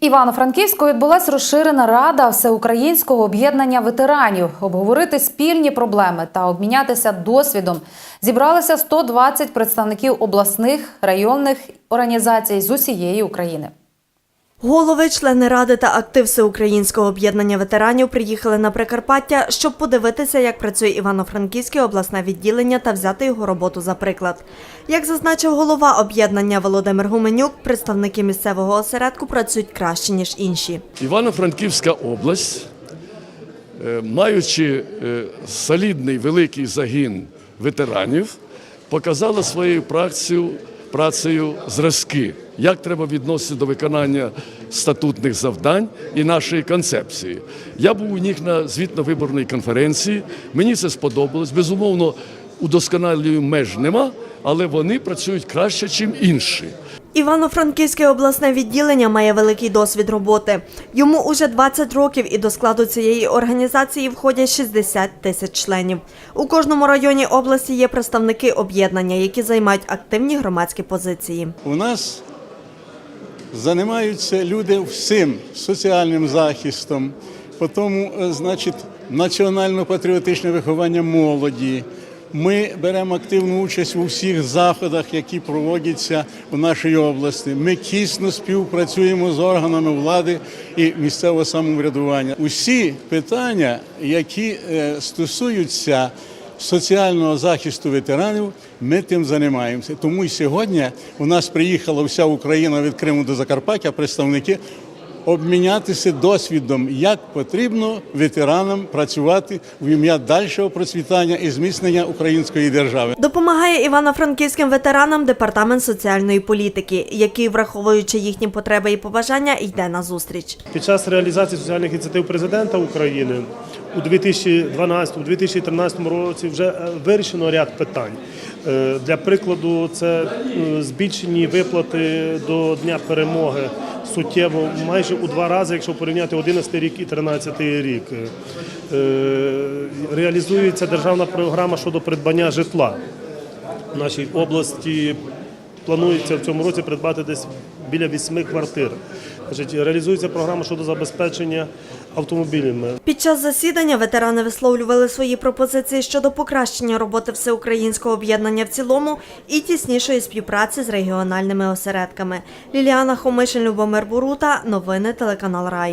Івано-Франківську відбулася розширена рада всеукраїнського об'єднання ветеранів. Обговорити спільні проблеми та обмінятися досвідом зібралися 120 представників обласних районних організацій з усієї України. Голови, члени ради та актив Всеукраїнського об'єднання ветеранів приїхали на Прикарпаття, щоб подивитися, як працює Івано-Франківське обласне відділення та взяти його роботу за приклад. Як зазначив голова об'єднання Володимир Гуменюк, представники місцевого осередку працюють краще ніж інші. Івано-Франківська область, е, маючи е, солідний великий загін ветеранів, показала своєю працею, працею зразки, як треба відноситися до виконання статутних завдань і нашої концепції. Я був у них на звітно-виборній конференції. Мені це сподобалось. Безумовно, удосконалюю меж нема, але вони працюють краще, ніж інші. Івано-Франківське обласне відділення має великий досвід роботи. Йому уже 20 років і до складу цієї організації входять 60 тисяч членів. У кожному районі області є представники об'єднання, які займають активні громадські позиції. У нас займаються люди всім соціальним захистом, потім, е, значить, національно-патріотичне виховання молоді. Ми беремо активну участь у всіх заходах, які проводяться у нашій області. Ми тісно співпрацюємо з органами влади і місцевого самоврядування. Усі питання, які е, стосуються соціального захисту ветеранів, ми тим займаємося. Тому і сьогодні у нас приїхала вся Україна від Криму до Закарпаття, представники обмінятися досвідом, як потрібно ветеранам працювати в ім'я дальшого процвітання і зміцнення української держави. Допомагає івано-франківським ветеранам департамент соціальної політики, який, враховуючи їхні потреби і побажання, йде на зустріч. Під час реалізації соціальних ініціатив президента України у 2012-2013 році вже е, вирішено ряд питань. Е, Для прикладу, це е, збільшені виплати до Дня перемоги суттєво майже у два рази, якщо порівняти 11 рік і 13 рік. Реалізується державна програма щодо придбання житла в нашій області планується в цьому році придбати десь біля вісьми квартир. Значить, реалізується програма щодо забезпечення автомобілями. Під час засідання ветерани висловлювали свої пропозиції щодо покращення роботи всеукраїнського об'єднання в цілому і тіснішої співпраці з регіональними осередками. Ліліана Хомишин, Любомир Бурута, новини телеканал Рай.